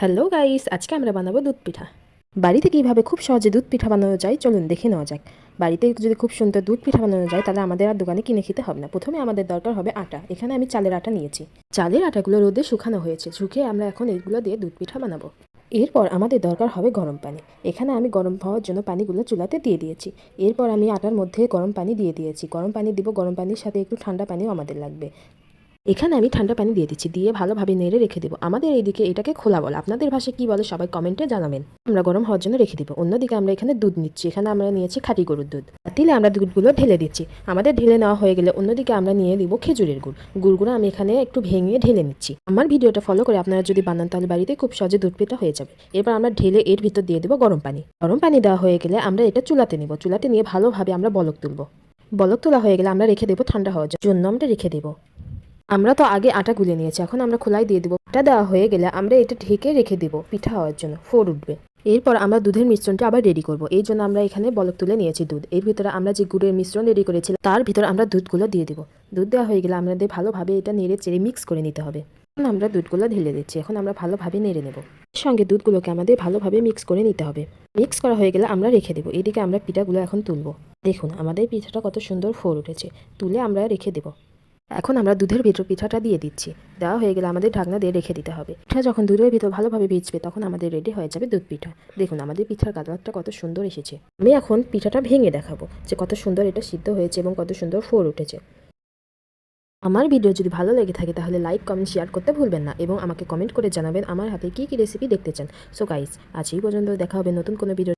Hello guys, আজকে আমরা বানাবো দুধ পিঠা। বাড়িতে কীভাবে খুব সহজে দুধ পিঠা বানানো যায়, চলুন দেখে নেওয়া যাক। বাড়িতে যদি খুব সুন্দর দুধ পিঠা বানানো যায়, তাহলে আমাদের আর দোকানে কিনে খেতে হবে না। প্রথমে আমাদের দরকার হবে আটা। এখানে আমি চালের আটা নিয়েছি। চালের আটাগুলো রোদে শুকানো হয়েছে। শুকিয়ে আমরা এখন এইগুলো দিয়ে দুধ পিঠা বানাবো। এরপর আমাদের দরকার হবে গরম পানি। এখানে আমি গরম হওয়ার জন্য পানিগুলো চুলাতে দিয়ে দিয়েছি। এরপর আমি আটার মধ্যে গরম পানি দিয়ে দিয়েছি। গরম পানি দিব, গরম পানির সাথে একটু ঠান্ডা পানিও আমাদের লাগবে। এখানে আমি ঠান্ডা পানি দিয়ে দিচ্ছি, দিয়ে ভালোভাবে নেড়ে রেখে দেবো। আমাদের এইদিকে এটাকে খোলা বলে। আপনাদের ভাষায় কী বলে সবাই কমেন্টে জানাবেন। আমরা গরম হওয়ার জন্য রেখে দেবো। অন্যদিকে আমরা এখানে দুধ নিচ্ছি। এখানে আমরা নিয়েছি খাঁটি গরুর দুধ। দিলে আমরা দুধগুলো ঢেলে দিচ্ছি। আমাদের ঢেলে নেওয়া হয়ে গেলে অন্যদিকে আমরা নিয়ে দিব খেজুরের গুড়। গুড়গুলো আমি এখানে একটু ভেঙে ঢেলে নিচ্ছি। আমার ভিডিওটা ফলো করে আপনারা যদি বানান, তাহলে বাড়িতে খুব সহজে দুধ পিঠা হয়ে যাবে। এরপর আমরা ঢেলে এর ভিতর দিয়ে দেবো গরম পানি। গরম পানি দেওয়া হয়ে গেলে আমরা এটা চুলাতে নিব। চুলাতে নিয়ে ভালোভাবে আমরা বলক তুলব। বলক তোলা হয়ে গেলে আমরা রেখে দেবো ঠান্ডা হওয়ার জন্য। আমরা রেখে দেবো। আমরা তো আগে আটা গুলে নিয়েছি, এখন আমরা খোলাই দিয়ে দেবো। আটা দেওয়া হয়ে গেলে আমরা এটা ঢেকে রেখে দেবো পিঠা হওয়ার জন্য ফোর উঠবে। এরপর আমরা দুধের মিশ্রণটা আবার রেডি করব। এই জন্য আমরা এখানে বলক তুলে নিয়েছি দুধ। এর ভিতরে আমরা যে গুড়ের মিশ্রণ রেডি করেছিলাম, তার ভিতরে আমরা দুধগুলো দিয়ে দেবো। দুধ দেওয়া হয়ে গেলে আমাদের ভালোভাবে এটা নেড়ে চেড়ে মিক্স করে নিতে হবে। এখন আমরা দুধগুলো ঢেলে দিচ্ছি, এখন আমরা ভালোভাবে নেড়ে নেব। এর সঙ্গে দুধগুলোকে আমাদের ভালোভাবে মিক্স করে নিতে হবে। মিক্স করা হয়ে গেলে আমরা রেখে দেবো। এদিকে আমরা পিঠাগুলো এখন তুলবো। দেখুন, আমাদের পিঠাটা কত সুন্দর ফোর উঠেছে। তুলে আমরা রেখে দেবো। এখন আমরা দুধের ভিতর পিঠাটা দিয়ে দিচ্ছি। দেওয়া হয়ে গেলে আমাদের ঢাকনা দিয়ে রেখে দিতে হবে। পিঠা যখন দুধের ভিতর ভালোভাবে ভিজবে, তখন আমাদের রেডি হয়ে যাবে দুধ পিঠা। দেখুন, আমাদের পিঠার কালারটা কত সুন্দর এসেছে। আমি এখন পিঠাটা ভেঙে দেখাবো যে কত সুন্দর এটা সিদ্ধ হয়েছে এবং কত সুন্দর ফোর উঠেছে। আমার ভিডিও যদি ভালো লেগে থাকে, তাহলে লাইক, কমেন্ট শেয়ার করতে ভুলবেন না এবং আমাকে কমেন্ট করে জানাবেন আমার হাতে কী কী রেসিপি দেখতে চান। সো গাইস আজ এই পর্যন্ত দেখা হবে নতুন কোনো ভিডিও